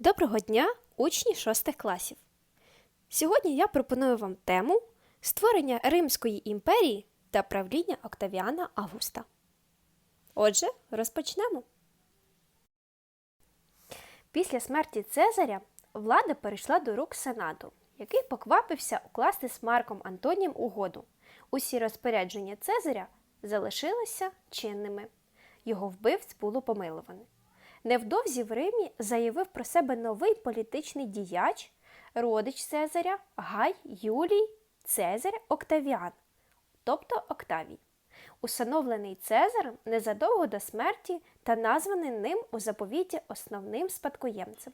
Доброго дня, учні шостих класів! Сьогодні я пропоную вам тему створення Римської імперії та правління Октавіана Августа. Отже, розпочнемо. Після смерті Цезаря влада перейшла до рук Сенату, який поквапився укласти з Марком Антонієм угоду. Усі розпорядження Цезаря залишилися чинними. Його вбивць було помиловано. Невдовзі в Римі заявив про себе новий політичний діяч, родич Цезаря Гай Юлій Цезар Октавіан, тобто Октавій, усиновлений Цезарем незадовго до смерті та названий ним у заповіті основним спадкоємцем.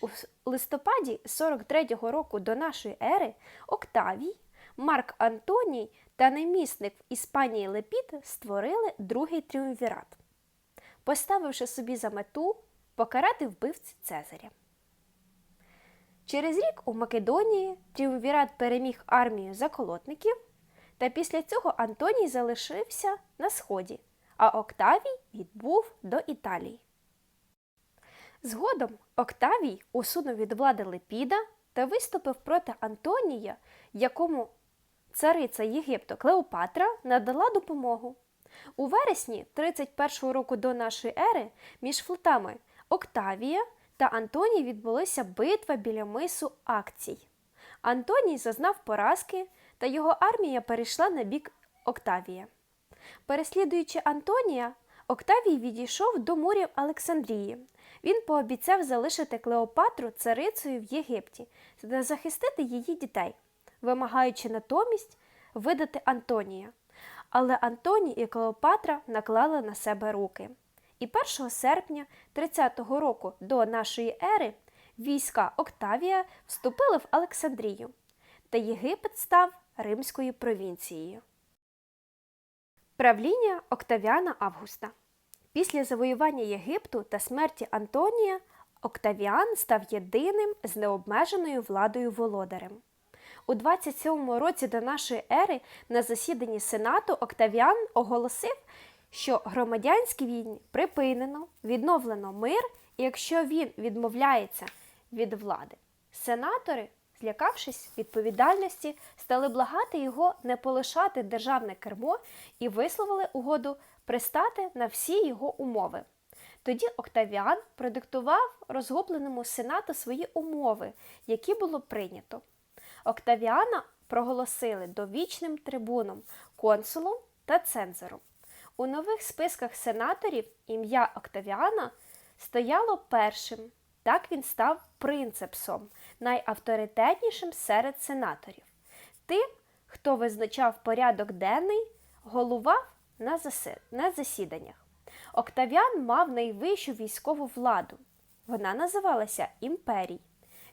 У листопаді 43-го року до нашої ери Октавій, Марк Антоній та намісник в Іспанії Лепіт створили другий тріумвірат поставивши собі за мету покарати вбивць Цезаря. Через рік у Македонії Тріумвірат переміг армію заколотників, та після цього Антоній залишився на сході, а Октавій відбув до Італії. Згодом Октавій усунув від влади Лепіда та виступив проти Антонія, якому цариця Єгипту Клеопатра надала допомогу. У вересні 31 року до нашої ери між флотами Октавія та Антоній відбулася битва біля мису Акцій. Антоній зазнав поразки, та його армія перейшла на бік Октавія. Переслідуючи Антонія, Октавій відійшов до мурів Олександрії. Він пообіцяв залишити Клеопатру царицею в Єгипті та захистити її дітей, вимагаючи натомість видати Антонія. Але Антоній і Клеопатра наклали на себе руки. І 1 серпня 30-го року до нашої ери війська Октавія вступили в Олександрію, та Єгипет став римською провінцією. Правління Октавіана Августа Після завоювання Єгипту та смерті Антонія Октавіан став єдиним з необмеженою владою володарем. У 27 році до нашої ери на засіданні Сенату Октавіан оголосив, що громадянські війни припинено, відновлено мир, і якщо він відмовляється від влади. Сенатори, злякавшись відповідальності, стали благати його не полишати державне кермо і висловили угоду пристати на всі його умови. Тоді Октавіан продиктував розгубленому сенату свої умови, які було прийнято. Октавіана проголосили довічним трибуном, консулом та цензором. У нових списках сенаторів ім'я Октавіана стояло першим. Так він став принцепсом, найавторитетнішим серед сенаторів. Тим, хто визначав порядок денний, головав на, засіданнях. Октавіан мав найвищу військову владу. Вона називалася імперій.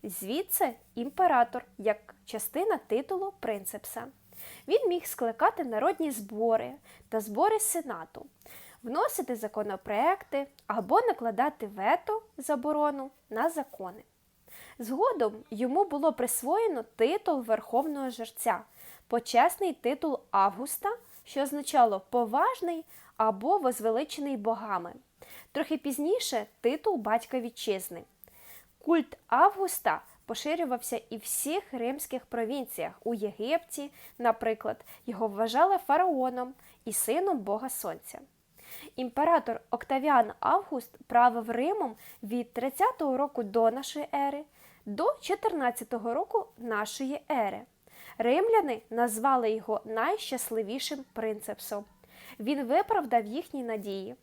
Звідси імператор як частина титулу принцепса. Він міг скликати народні збори та збори сенату, вносити законопроекти або накладати вето заборону на закони. Згодом йому було присвоєно титул Верховного жерця, почесний титул Августа, що означало поважний або возвеличений богами. Трохи пізніше титул батька вітчизни. Культ Августа поширювався і в всіх римських провінціях. У Єгипті, наприклад, його вважали фараоном і сином Бога Сонця. Імператор Октавіан Август правив Римом від 30-го року до нашої ери до 14-го року нашої ери. Римляни назвали його найщасливішим принцепсом. Він виправдав їхні надії.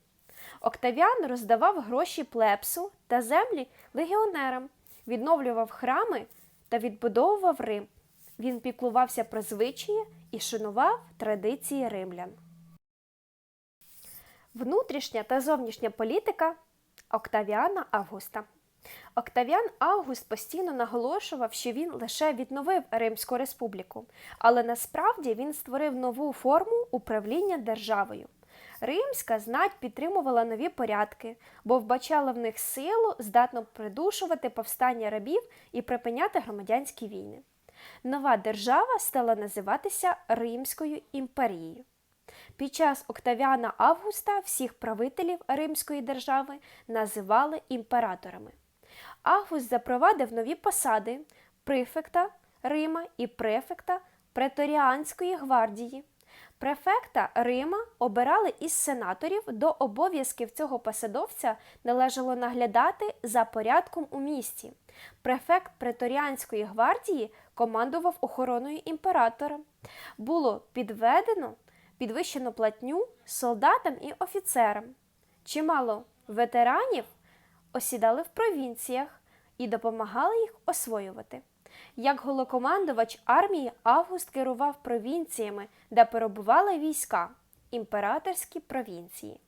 Октавіан роздавав гроші плепсу та землі легіонерам, відновлював храми та відбудовував Рим. Він піклувався про звичаї і шанував традиції римлян. Внутрішня та зовнішня політика Октавіана Августа. Октавіан Август постійно наголошував, що він лише відновив Римську республіку, але насправді він створив нову форму управління державою. Римська знать підтримувала нові порядки, бо вбачала в них силу, здатну придушувати повстання рабів і припиняти громадянські війни. Нова держава стала називатися Римською імперією. Під час Октавіана Августа всіх правителів Римської держави називали імператорами. Август запровадив нові посади префекта Рима і префекта Преторіанської гвардії. Префекта Рима обирали із сенаторів, до обов'язків цього посадовця належало наглядати за порядком у місті. Префект Преторіанської гвардії командував охороною імператора. Було підведено підвищену платню солдатам і офіцерам. Чимало ветеранів осідали в провінціях і допомагали їх освоювати. Як голокомандувач армії Август керував провінціями, де перебували війська імператорські провінції.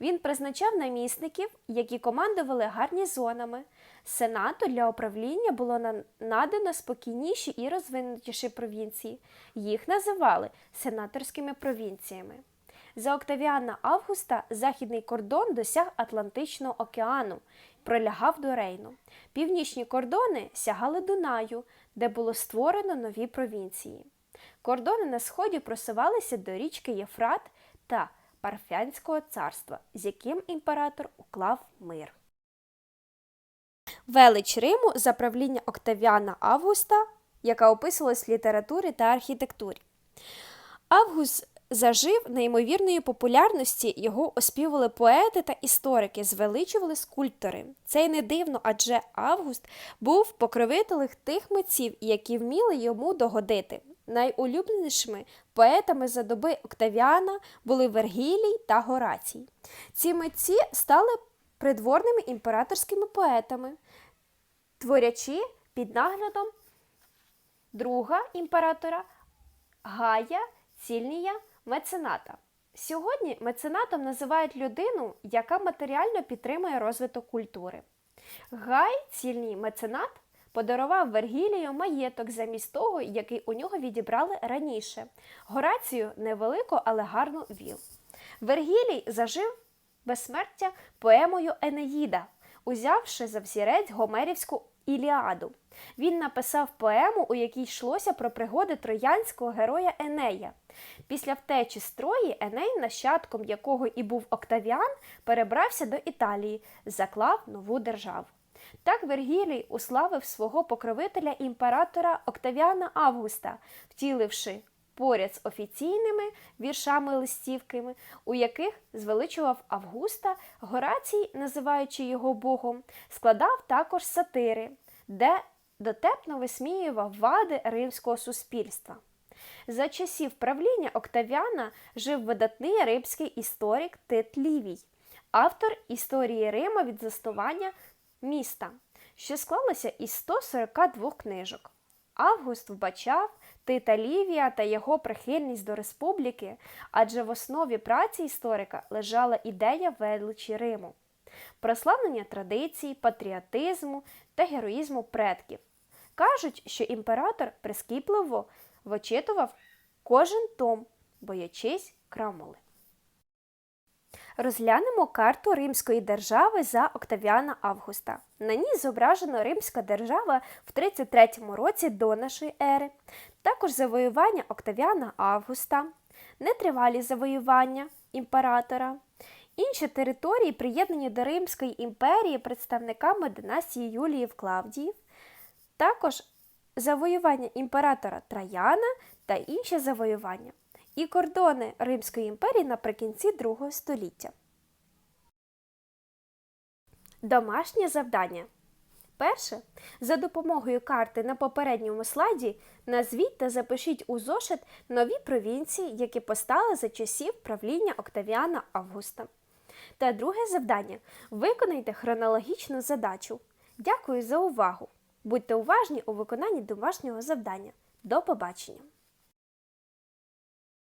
Він призначав намісників, які командували гарнізонами. Сенату для управління було надано спокійніші і розвинутіші провінції. Їх називали сенаторськими провінціями. За Октавіана Августа західний кордон досяг Атлантичного океану, пролягав до Рейну. Північні кордони сягали Дунаю, де було створено нові провінції. Кордони на сході просувалися до річки Єфрат та Парфянського царства, з яким імператор уклав мир. Велич Риму за правління Октавіана Августа, яка описувалась в літературі та архітектурі. Август зажив неймовірної популярності, його оспівували поети та історики, звеличували скульптори. Це й не дивно, адже Август був покровителем тих митців, які вміли йому догодити. Найулюбленішими поетами за доби Октавіана були Вергілій та Горацій. Ці митці стали придворними імператорськими поетами, творячи під наглядом друга імператора Гая Цільнія мецената. Сьогодні меценатом називають людину, яка матеріально підтримує розвиток культури. Гай, цільний меценат, подарував Вергілію маєток замість того, який у нього відібрали раніше. Горацію невелику, але гарну віл. Вергілій зажив безсмертя поемою Енеїда, узявши за взірець Гомерівську Іліаду. Він написав поему, у якій йшлося про пригоди троянського героя Енея. Після втечі з Трої Еней, нащадком якого і був Октавіан, перебрався до Італії, заклав нову державу. Так Вергілій уславив свого покровителя імператора Октавіана Августа, втіливши поряд з офіційними віршами листівками, у яких звеличував Августа, Горацій, називаючи його богом, складав також сатири, де дотепно висміював вади римського суспільства. За часів правління Октавіана жив видатний римський історик Тит Лівій, автор історії Рима від заснування міста, що склалося із 142 книжок. Август вбачав Тита Лівія та його прихильність до республіки, адже в основі праці історика лежала ідея величі Риму, прославлення традицій, патріотизму та героїзму предків. Кажуть, що імператор прискіпливо вичитував кожен том, боячись крамоли. Розглянемо карту Римської держави за Октавіана Августа. На ній зображено Римська держава в 33 році до нашої ери, також завоювання Октавіана Августа, нетривалі завоювання імператора, інші території, приєднані до Римської імперії представниками династії Юліїв Клавдіїв, також завоювання імператора Траяна та інші завоювання і кордони Римської імперії наприкінці другого століття. Домашнє завдання. Перше. За допомогою карти на попередньому слайді назвіть та запишіть у зошит нові провінції, які постали за часів правління Октавіана Августа. Та друге завдання. Виконайте хронологічну задачу. Дякую за увагу! Будьте уважні у виконанні домашнього завдання. До побачення!